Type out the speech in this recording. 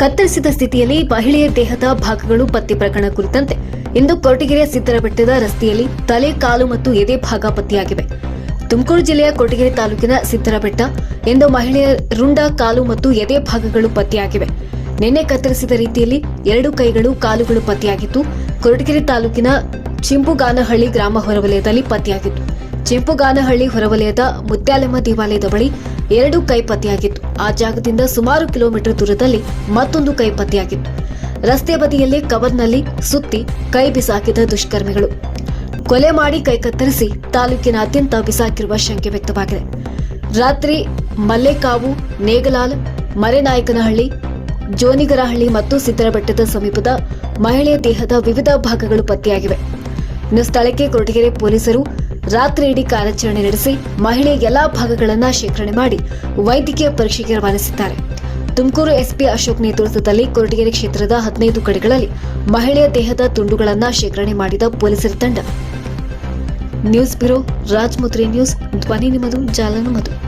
ಕತ್ತರಿಸಿದ ಸ್ಥಿತಿಯಲ್ಲಿ ಮಹಿಳೆಯ ದೇಹದ ಭಾಗಗಳು ಪತ್ತೆ ಪ್ರಕರಣ ಕುರಿತಂತೆ. ಇಂದು ಕೊರಟಗೆರೆಯ ಸಿದ್ದರಬೆಟ್ಟದ ರಸ್ತೆಯಲ್ಲಿ ತಲೆ, ಕಾಲು ಮತ್ತು ಎದೆ ಭಾಗ ಪತ್ತೆಯಾಗಿವೆ. ತುಮಕೂರು ಜಿಲ್ಲೆಯ ಕೊರಟಗೆರೆ ತಾಲೂಕಿನ ಸಿದ್ದರಬೆಟ್ಟ ಇಂದು ಮಹಿಳೆಯ ರುಂಡ, ಕಾಲು ಮತ್ತು ಎದೆ ಭಾಗಗಳು ಪತ್ತೆಯಾಗಿವೆ. ನಿನ್ನೆ ಕತ್ತರಿಸಿದ ರೀತಿಯಲ್ಲಿ ಎರಡು ಕೈಗಳು, ಕಾಲುಗಳು ಪತ್ತೆಯಾಗಿದ್ದು ಕೊರಟಗೆರೆ ತಾಲೂಕಿನ ಚಿಂಪುಗಾನಹಳ್ಳಿ ಗ್ರಾಮ ಹೊರವಲಯದಲ್ಲಿ ಪತ್ತೆಯಾಗಿತ್ತು. ಚಿಂಪುಗಾನಹಳ್ಳಿ ಹೊರವಲಯದ ಮುತ್ಯಾಲಮ್ಮ ದೇವಾಲಯದ ಬಳಿ ಎರಡು ಕೈ ಪತ್ತೆಯಾಗಿತ್ತು ಆ ಜಾಗದಿಂದ ಸುಮಾರು ಕಿಲೋಮೀಟರ್ ದೂರದಲ್ಲಿ ಮತ್ತೊಂದು ಕೈ ಪತ್ತೆಯಾಗಿತ್ತು ರಸ್ತೆ ಬದಿಯಲ್ಲೇ ಕವರ್ನಲ್ಲಿ ಸುತ್ತಿ ಕೈ ಬಿಸಾಕಿದ ದುಷ್ಕರ್ಮಿಗಳು. ಕೊಲೆ ಮಾಡಿ ಕೈ ಕತ್ತರಿಸಿ ತಾಲೂಕಿನಾದ್ಯಂತ ಬಿಸಾಕಿರುವ ಶಂಕೆ ವ್ಯಕ್ತವಾಗಿದೆ. ರಾತ್ರಿ ಮಲ್ಲೇಕಾವು, ನೇಗಲಾಲ್, ಮರೆನಾಯಕನಹಳ್ಳಿ, ಜೋನಿಗರಹಳ್ಳಿ ಮತ್ತು ಸಿದ್ದರಬೆಟ್ಟದ ಸಮೀಪದ ಮಹಿಳೆಯ ದೇಹದ ವಿವಿಧ ಭಾಗಗಳು ಪತ್ತೆಯಾಗಿವೆ. ಇನ್ನು ಸ್ಥಳಕ್ಕೆ ಕೊರಟಗೆರೆ ಪೊಲೀಸರು ರಾತ್ರಿ ಇಡೀ ಕಾರ್ಯಾಚರಣೆ ನಡೆಸಿ ಮಹಿಳೆ ಎಲ್ಲಾ ಭಾಗಗಳನ್ನು ಶೇಖರಣೆ ಮಾಡಿ ವೈದ್ಯಕೀಯ ಪರೀಕ್ಷೆಗೆ ರವಾನಿಸಿದ್ದಾರೆ. ತುಮಕೂರು ಎಸ್ಪಿ ಅಶೋಕ್ ನೇತೃತ್ವದಲ್ಲಿ ಕೊರಟಗೆರೆ ಕ್ಷೇತ್ರದ ಹದಿನೈದು ಕಡೆಗಳಲ್ಲಿ ಮಹಿಳೆಯ ದೇಹದ ತುಂಡುಗಳನ್ನು ಶೇಖರಣೆ ಮಾಡಿದ ಪೊಲೀಸರ ತಂಡ. ನ್ಯೂಸ್ ಬ್ಯೂರೋ ರಾಜ್ಮುತ್ರಿ ನ್ಯೂಸ್, ಧ್ವನಿ ನಿಮ್ಮದು ಜಾಲ ನಮ್ಮದು